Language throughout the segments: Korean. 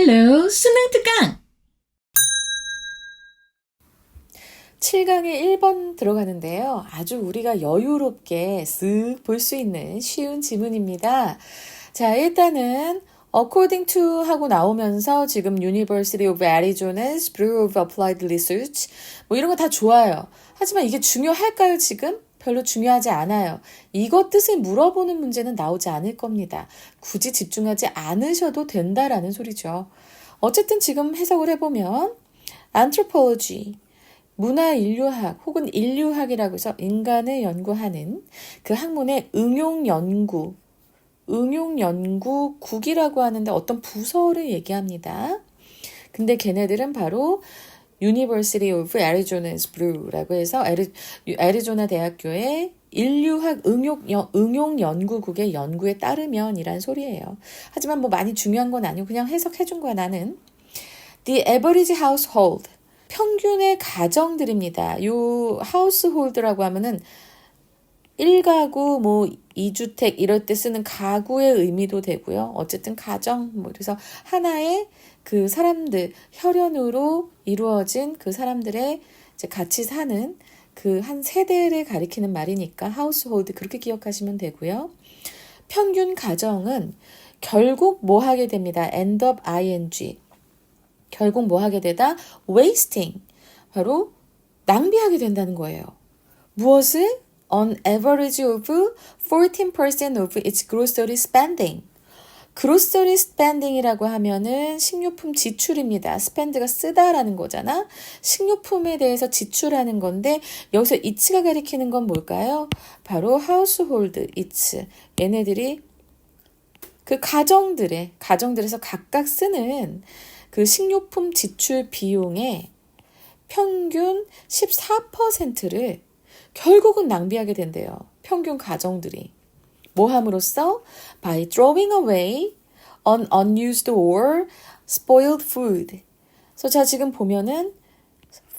헬로 수능 특강 7강에 1번 들어가는데요. 아주 우리가 여유롭게 쓱 볼 수 있는 쉬운 지문입니다. 자, 일단은 according to 하고 나오면서 지금 University of Arizona's Bureau of Applied Research 뭐 이런 거 다 좋아요. 하지만 이게 중요할까요, 지금? 별로 중요하지 않아요. 이것 뜻을 물어보는 문제는 나오지 않을 겁니다. 굳이 집중하지 않으셔도 된다라는 소리죠. 어쨌든 지금 해석을 해보면 anthropology 문화 인류학 혹은 인류학이라고 해서 인간을 연구하는 그 학문의 응용 연구, 응용 연구국이라고 하는데 어떤 부서를 얘기합니다. 근데 걔네들은 바로 University of Arizona's Blue라고 해서 애리, 애리조나 대학교의 인류학 응용, 응용 연구국의 연구에 따르면 이란 소리예요. 하지만 뭐 많이 중요한 건 아니고 그냥 해석해 준 거야 나는. The average household 평균의 가정들입니다. 요 하우스홀드라고 하면은 1가구 뭐 2주택 이럴 때 쓰는 가구의 의미도 되고요. 어쨌든 가정 뭐 그래서 하나의 그 사람들 혈연으로 이루어진 그 사람들의 이제 같이 사는 그 한 세대를 가리키는 말이니까 하우스홀드 그렇게 기억하시면 되고요. 평균 가정은 결국 뭐 하게 됩니다. end up ing 결국 뭐 하게 되다? wasting. 바로 낭비하게 된다는 거예요. 무엇을? On average of 14% of its grocery spending. grocery spending이라고 하면은 식료품 지출입니다. spend가 쓰다라는 거잖아. 식료품에 대해서 지출하는 건데 여기서 it가 가리키는 건 뭘까요? 바로 household its. 얘네들이 그 가정들의 가정들에서 각각 쓰는 그 식료품 지출 비용의 평균 14%를 결국은 낭비하게 된대요. 평균 가정들이. 뭐 함으로써? By throwing away on unused or spoiled food. 그래서 자, 지금 보면은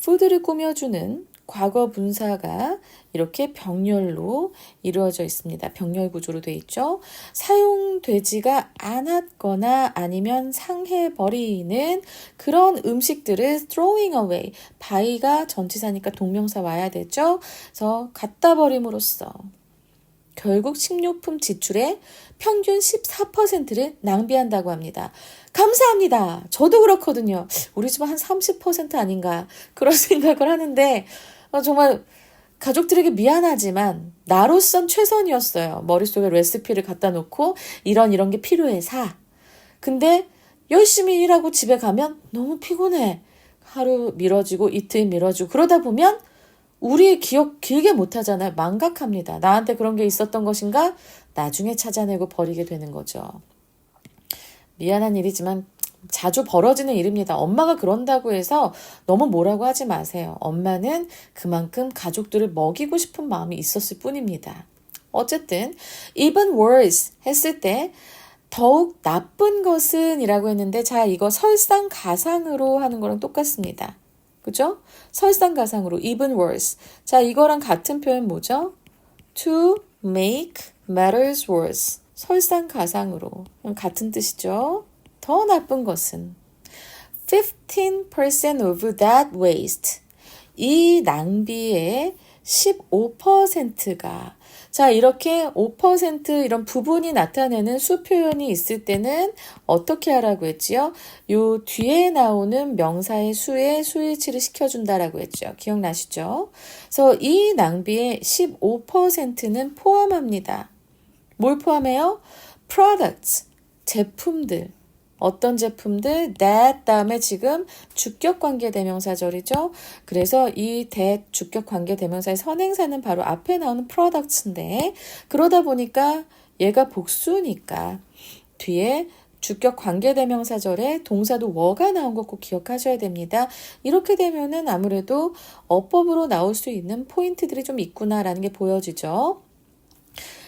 푸드를 꾸며주는 과거 분사가 이렇게 병렬로 이루어져 있습니다. 병렬 구조로 되어 있죠. 사용되지가 않았거나 아니면 상해버리는 그런 음식들을 throwing away. 바이가 전치사니까 동명사 와야 되죠. 그래서 갖다 버림으로써 결국 식료품 지출의 평균 14%를 낭비한다고 합니다. 감사합니다. 저도 그렇거든요. 우리 집은 한 30% 아닌가 그런 생각을 하는데 어, 정말 가족들에게 미안하지만 나로선 최선이었어요. 머릿속에 레시피를 갖다 놓고 이런 이런 게 필요해 사. 근데 열심히 일하고 집에 가면 너무 피곤해. 하루 미뤄지고 이틀 미뤄지고 그러다 보면 우리의 기억 길게 못 하잖아요. 망각합니다. 나한테 그런 게 있었던 것인가? 나중에 찾아내고 버리게 되는 거죠. 미안한 일이지만 자주 벌어지는 일입니다. 엄마가 그런다고 해서 너무 뭐라고 하지 마세요. 엄마는 그만큼 가족들을 먹이고 싶은 마음이 있었을 뿐입니다. 어쨌든 even worse 했을 때 더욱 나쁜 것은 이라고 했는데 자 이거 설상가상으로 하는 거랑 똑같습니다. 그죠? 설상가상으로 even worse. 자 이거랑 같은 표현 뭐죠? to make matters worse. 설상가상으로 같은 뜻이죠. 더 나쁜 것은 15% of that waste. 이 낭비의 15%가 자, 이렇게 5% 이런 부분이 나타내는 수 표현이 있을 때는 어떻게 하라고 했지요? 요 뒤에 나오는 명사의 수에 수일치를 시켜준다라고 했죠. 기억나시죠? 그래서 이 낭비의 15%는 포함합니다. 뭘 포함해요? products, 제품들. 어떤 제품들 that 다음에 지금 주격 관계 대명사절이죠. 그래서 이 that 주격 관계 대명사의 선행사는 바로 앞에 나오는 products인데 그러다 보니까 얘가 복수니까 뒤에 주격 관계 대명사절에 동사도 워가 나온 거꼭 기억하셔야 됩니다. 이렇게 되면은 아무래도 어법으로 나올 수 있는 포인트들이 좀 있구나라는 게 보여지죠.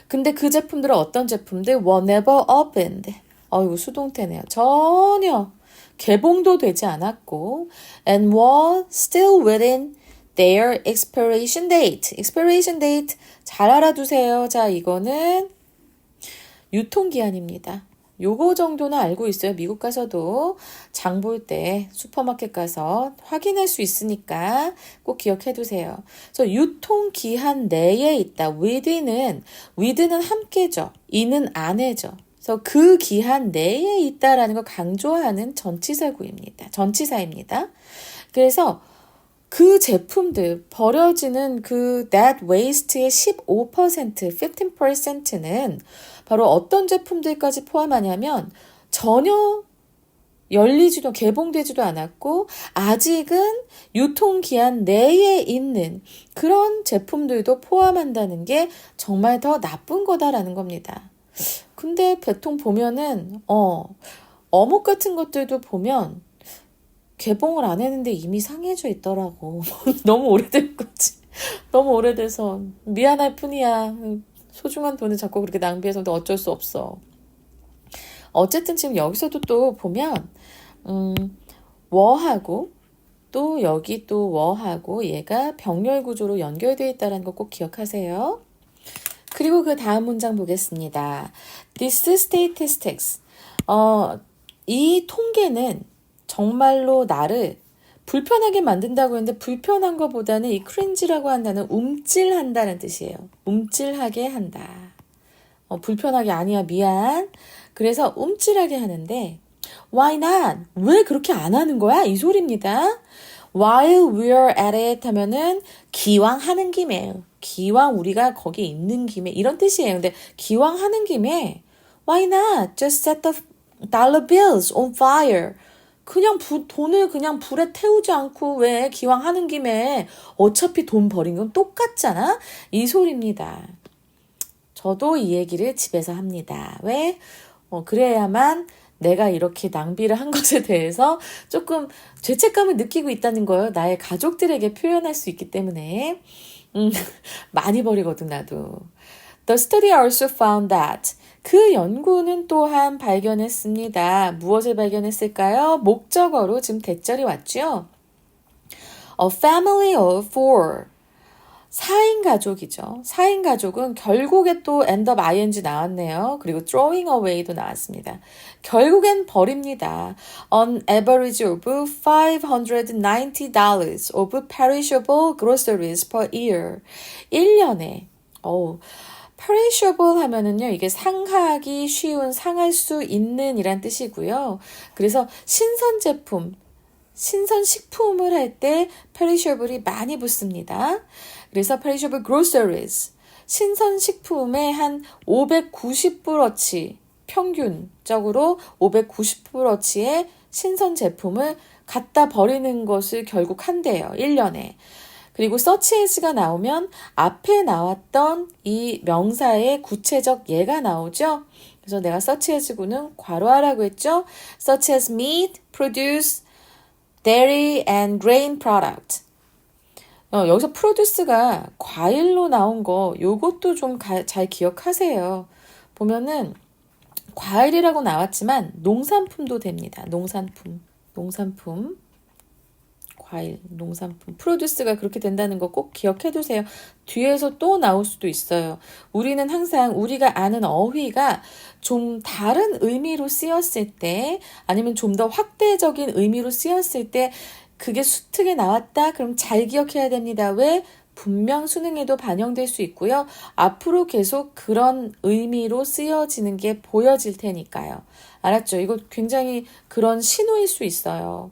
근데 그 제품들은 어떤 제품들? were never opened. 어이구 수동태네요. 전혀 개봉도 되지 않았고 and were still within their expiration date. expiration date 잘 알아두세요. 자, 이거는 유통기한입니다. 요거 정도는 알고 있어요. 미국 가서도 장 볼 때 슈퍼마켓 가서 확인할 수 있으니까 꼭 기억해 두세요. 그래서 유통 기한 내에 있다. within은 with는 함께죠. in은 안에죠. 그래서 그 기한 내에 있다라는 걸 강조하는 전치사구입니다. 전치사입니다. 그래서 그 제품들 버려지는 그 that waste의 15% 15%는 바로 어떤 제품들까지 포함하냐면 전혀 열리지도 개봉되지도 않았고 아직은 유통 기한 내에 있는 그런 제품들도 포함한다는 게 정말 더 나쁜 거다라는 겁니다. 근데 보통 보면은 어 어묵 같은 것들도 보면 개봉을 안 했는데 이미 상해져 있더라고. 너무 오래된 거지. 너무 오래돼서 미안할 뿐이야. 소중한 돈을 자꾸 그렇게 낭비해서도 어쩔 수 없어. 어쨌든 지금 여기서도 또 보면 음, 워하고 또 여기 또 워하고 얘가 병렬 구조로 연결되어 있다는 거 꼭 기억하세요. 그리고 그 다음 문장 보겠습니다. This statistics. 어, 이 통계는 정말로 나를 불편하게 만든다고 했는데 불편한 것보다는 이 cringe라고 한다는 움찔한다는 뜻이에요. 움찔하게 한다. 어, 불편하게 아니야 미안. 그래서 움찔하게 하는데 why not? 왜 그렇게 안 하는 거야? 이 소리입니다. While we're at it 하면은 기왕 하는 김에 기왕 우리가 거기 있는 김에 이런 뜻이에요. 근데 기왕 하는 김에 why not? just set the dollar bills on fire. 그냥 부, 돈을 그냥 불에 태우지 않고 왜 기왕 하는 김에 어차피 돈 버린 건 똑같잖아? 이 소리입니다. 저도 이 얘기를 집에서 합니다. 왜? 어, 그래야만 내가 이렇게 낭비를 한 것에 대해서 조금 죄책감을 느끼고 있다는 걸 나의 가족들에게 표현할 수 있기 때문에 음, 많이 버리거든 나도. The study also found that 그 연구는 또한 발견했습니다. 무엇을 발견했을까요? 목적어로 지금 대절이 왔죠. A family of four. 4인 가족이죠. 4인 가족은 결국에 또 end up ing 나왔네요. 그리고 throwing away도 나왔습니다. 결국엔 버립니다. On average of $590 of perishable groceries per year. 1년에, 어 perishable 하면은요, 이게 상하기 쉬운, 상할 수 있는 이란 뜻이고요. 그래서 신선 제품, 신선 식품을 할 때 perishable이 많이 붙습니다. 그래서 perishable groceries, 신선 식품에 한 590불어치, 평균적으로 590불어치의 신선 제품을 갖다 버리는 것을 결국 한대요. 1년에. 그리고 as가 나오면 앞에 나왔던 이 명사의 구체적 예가 나오죠. 그래서 내가 as구는 괄호하라고 했죠. such as meat, produce, dairy and grain product. 어, 여기서 produce가 과일로 나온 거 요것도 좀 잘 기억하세요. 보면은 과일이라고 나왔지만 농산품도 됩니다. 농산품. 농산품. 과일, 농산품, 프로듀스가 그렇게 된다는 거 꼭 기억해 두세요. 뒤에서 또 나올 수도 있어요. 우리는 항상 우리가 아는 어휘가 좀 다른 의미로 쓰였을 때, 아니면 좀 더 확대적인 의미로 쓰였을 때, 그게 수특에 나왔다? 그럼 잘 기억해야 됩니다. 왜? 분명 수능에도 반영될 수 있고요. 앞으로 계속 그런 의미로 쓰여지는 게 보여질 테니까요. 알았죠? 이거 굉장히 그런 신호일 수 있어요.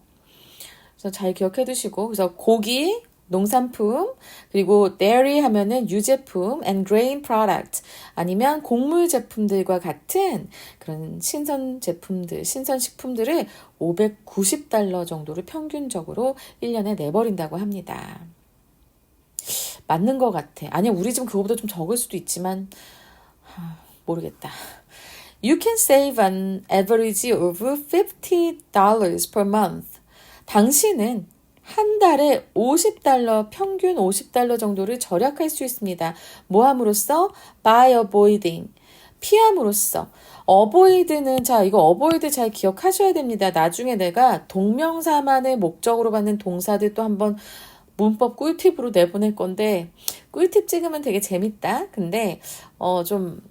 그래서 잘 기억해 두시고 그래서 고기, 농산품, 그리고 dairy 하면은 유제품 and grain product 아니면 곡물 제품들과 같은 그런 신선 제품들, 신선 식품들을 590달러 정도를 평균적으로 1년에 내버린다고 합니다. 맞는 것 같아. 아니야, 우리 집은 그거보다 좀 적을 수도 있지만, 하, 모르겠다. You can save an average of $50 per month. 당신은 한 달에 50달러, 평균 50달러 정도를 절약할 수 있습니다. 뭐 함으로써? by avoiding. 피함으로써. avoid는, 자, 이거 avoid 잘 기억하셔야 됩니다. 나중에 내가 동명사만의 목적으로 받는 동사들 또 한번 문법 꿀팁으로 내보낼 건데, 꿀팁 찍으면 되게 재밌다. 근데, 어, 좀,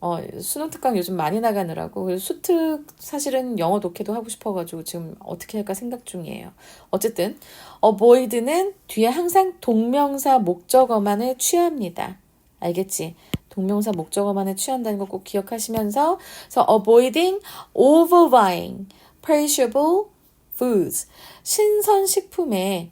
어, 수능 특강 요즘 많이 나가느라고 그래서 수특 사실은 영어 독해도 하고 싶어가지고 지금 어떻게 할까 생각 중이에요. 어쨌든 avoid는 뒤에 항상 동명사 목적어만을 취합니다. 알겠지? 동명사 목적어만을 취한다는 거 꼭 기억하시면서 그래서 avoiding overbuying perishable foods 신선 식품에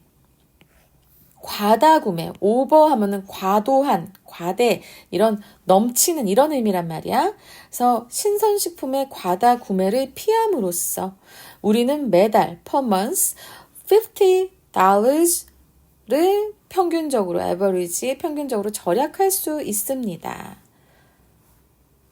과다 구매, 오버 하면은 과도한, 과대, 이런 넘치는 이런 의미란 말이야. 그래서 신선식품의 과다 구매를 피함으로써 우리는 매달 per month 50달러를 평균적으로 average 평균적으로 절약할 수 있습니다.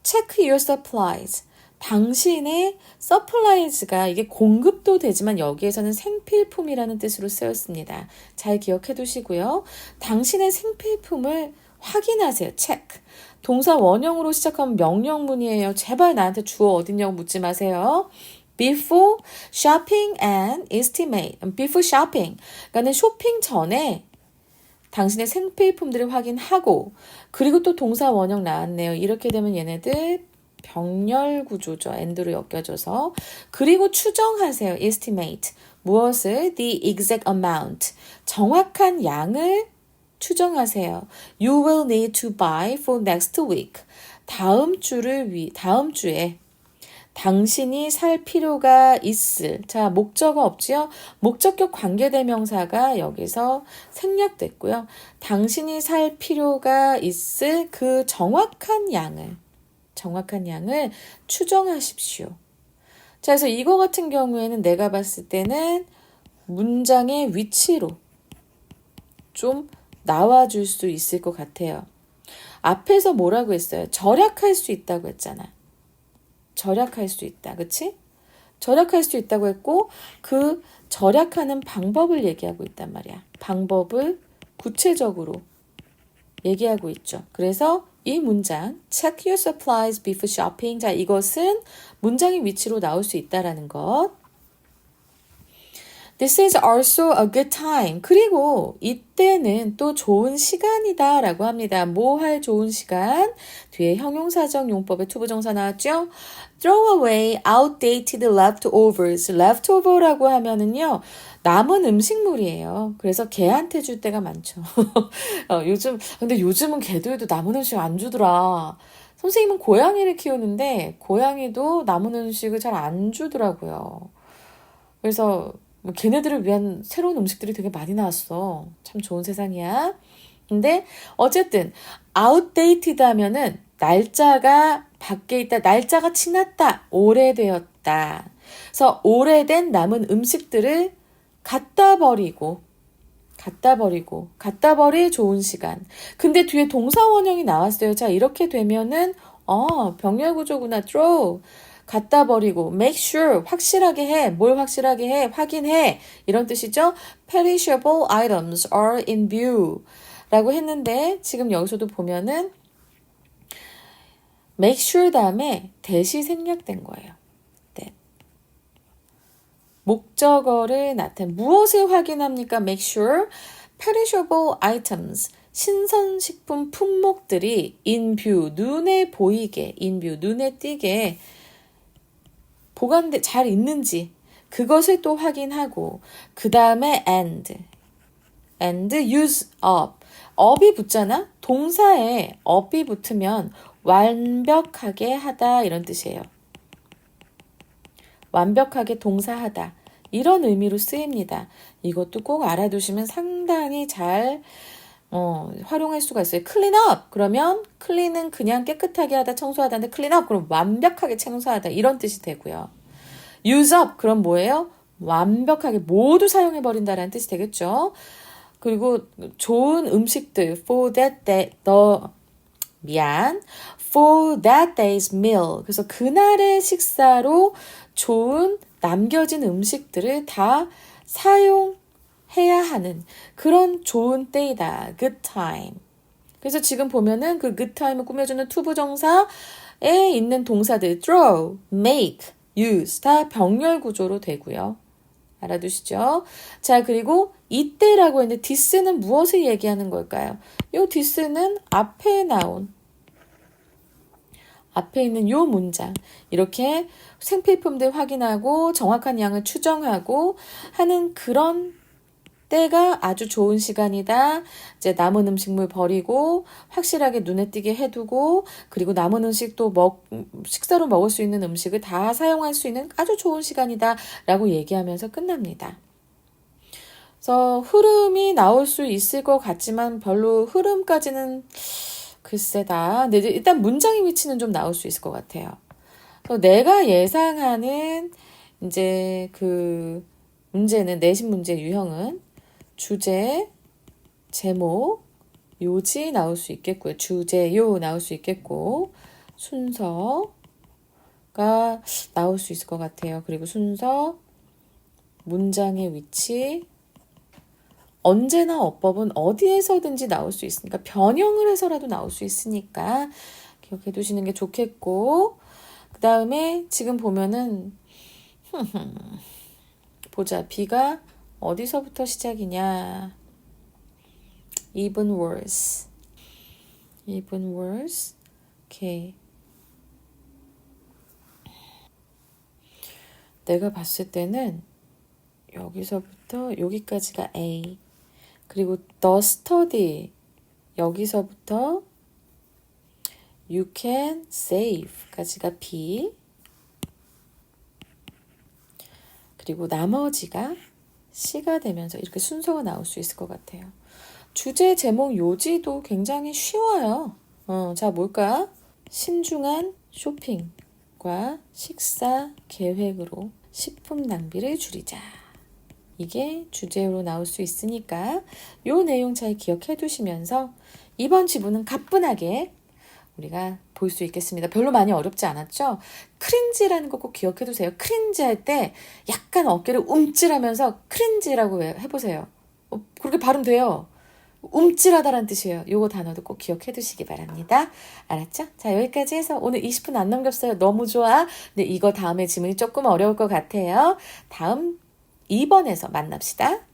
Check your supplies. 당신의 supplies가 이게 공급도 되지만 여기에서는 생필품이라는 뜻으로 쓰였습니다. 잘 기억해 두시고요. 당신의 생필품을 확인하세요. check. 동사 원형으로 시작하면 명령문이에요. 제발 나한테 주어 어딨냐고 묻지 마세요. before shopping and estimate. before shopping. 그러니까는 쇼핑 전에 당신의 생필품들을 확인하고 그리고 또 동사 원형 나왔네요. 이렇게 되면 얘네들 병렬 구조죠. and로 엮여져서 그리고 추정하세요. estimate 무엇을 the exact amount 정확한 양을 추정하세요. You will need to buy for next week. 다음 주를 위 다음 주에 당신이 살 필요가 있을. 자, 목적어 없지요? 목적격 관계대명사가 여기서 생략됐고요. 당신이 살 필요가 있을 그 정확한 양을 정확한 양을 추정하십시오. 자, 그래서 이거 같은 경우에는 내가 봤을 때는 문장의 위치로 좀 나와줄 수 있을 것 같아요. 앞에서 뭐라고 했어요? 절약할 수 있다고 했잖아. 절약할 수 있다. 그치? 절약할 수 있다고 했고, 그 절약하는 방법을 얘기하고 있단 말이야. 방법을 구체적으로 얘기하고 있죠. 그래서 이 문장 check your supplies before shopping. 자, 이것은 문장의 위치로 나올 수 있다라는 것. This is also a good time. 그리고 이때는 또 좋은 시간이다 라고 합니다. 뭐 할 좋은 시간? 뒤에 형용사적 용법의 투부정사 나왔죠? Throw away outdated leftovers. leftover라고 하면은요, 남은 음식물이에요. 그래서 개한테 줄 때가 많죠. 어, 요즘, 근데 요즘은 개들도 남은 음식 안 주더라. 선생님은 고양이를 키우는데, 고양이도 남은 음식을 잘 안 주더라고요. 그래서 뭐 걔네들을 위한 새로운 음식들이 되게 많이 나왔어. 참 좋은 세상이야. 근데 어쨌든 하면은 날짜가 밖에 있다. 날짜가 지났다. 오래되었다. 그래서 오래된 남은 음식들을 갖다 버리고 갖다 버리고 갖다 버릴 좋은 시간. 근데 뒤에 동사 원형이 나왔어요. 자, 이렇게 되면은 어, 병렬 구조구나. throw. 갖다 버리고 make sure 확실하게 해. 뭘 확실하게 해? 확인해. 이런 뜻이죠. perishable items are in view. 라고 했는데 지금 여기서도 보면은 make sure 다음에 대시 생략된 거예요. 네. 목적어를 나타내 무엇을 확인합니까? make sure perishable items 신선식품 품목들이 view 눈에 보이게 view 눈에 띄게 보관돼 잘 있는지 그것을 또 확인하고 그 다음에 and and use up up이 붙잖아 동사에 up이 붙으면 완벽하게 하다 이런 뜻이에요. 완벽하게 동사하다 이런 의미로 쓰입니다. 이것도 꼭 알아두시면 상당히 잘 어, 활용할 수가 있어요. up 그러면 clean은 그냥 깨끗하게 하다 청소하다인데 up 그럼 완벽하게 청소하다 이런 뜻이 되고요. use 그럼 뭐예요? 완벽하게 모두 사용해 버린다라는 뜻이 되겠죠. 그리고 좋은 음식들 for that day the 미안 for that day's meal 그래서 그날의 식사로 좋은 남겨진 음식들을 다 사용 해야 하는 그런 좋은 때이다. good time. 그래서 지금 보면은 그 good time을 꾸며주는 투부정사에 있는 동사들 throw, make, use 다 병렬 구조로 되고요. 알아두시죠? 자, 그리고 이때라고 했는데 this는 무엇을 얘기하는 걸까요? 요 this는 앞에 나온 앞에 있는 요 문장 이렇게 생필품들 확인하고 정확한 양을 추정하고 하는 그런 때가 아주 좋은 시간이다. 이제 남은 음식물 버리고 확실하게 눈에 띄게 해두고 그리고 남은 음식도 먹 식사로 먹을 수 있는 음식을 다 사용할 수 있는 아주 좋은 시간이다라고 얘기하면서 끝납니다. 그래서 흐름이 나올 수 있을 것 같지만 별로 흐름까지는 글쎄다. 근데 일단 문장의 위치는 좀 나올 수 있을 것 같아요. 그래서 내가 예상하는 이제 그 문제는 내신 문제 유형은 주제, 제목, 요지 나올 수 있겠고요. 주제 요 나올 수 있겠고 순서가 나올 수 있을 것 같아요. 그리고 순서, 문장의 위치, 언제나 어법은 어디에서든지 나올 수 있으니까 변형을 해서라도 나올 수 있으니까 기억해 두시는 게 좋겠고 그 다음에 지금 보면은 보자 B가 어디서부터 시작이냐? Even worse. Even worse? 오케이 내가 봤을 때는 여기서부터 여기까지가 A. 그리고 the study 여기서부터 you can save까지가 B. 그리고 나머지가 C가 되면서 이렇게 순서가 나올 수 있을 것 같아요. 주제, 제목, 요지도 굉장히 쉬워요. 어, 자, 뭘까? 신중한 쇼핑과 식사 계획으로 식품 낭비를 줄이자. 이게 주제로 나올 수 있으니까 요 내용 잘 기억해 두시면서 이번 지문은 가뿐하게 우리가 볼 수 있겠습니다. 별로 많이 어렵지 않았죠? 크린지라는 거 꼭 기억해 두세요. 크린지 할 때 약간 어깨를 움찔하면서 크린지라고 해보세요. 어, 그렇게 발음돼요. 움찔하다라는 뜻이에요. 요거 단어도 꼭 기억해 두시기 바랍니다. 알았죠? 자, 여기까지 해서 오늘 20분 안 넘겼어요. 너무 좋아. 근데 이거 다음에 지문이 조금 어려울 것 같아요. 다음 2번에서 만납시다.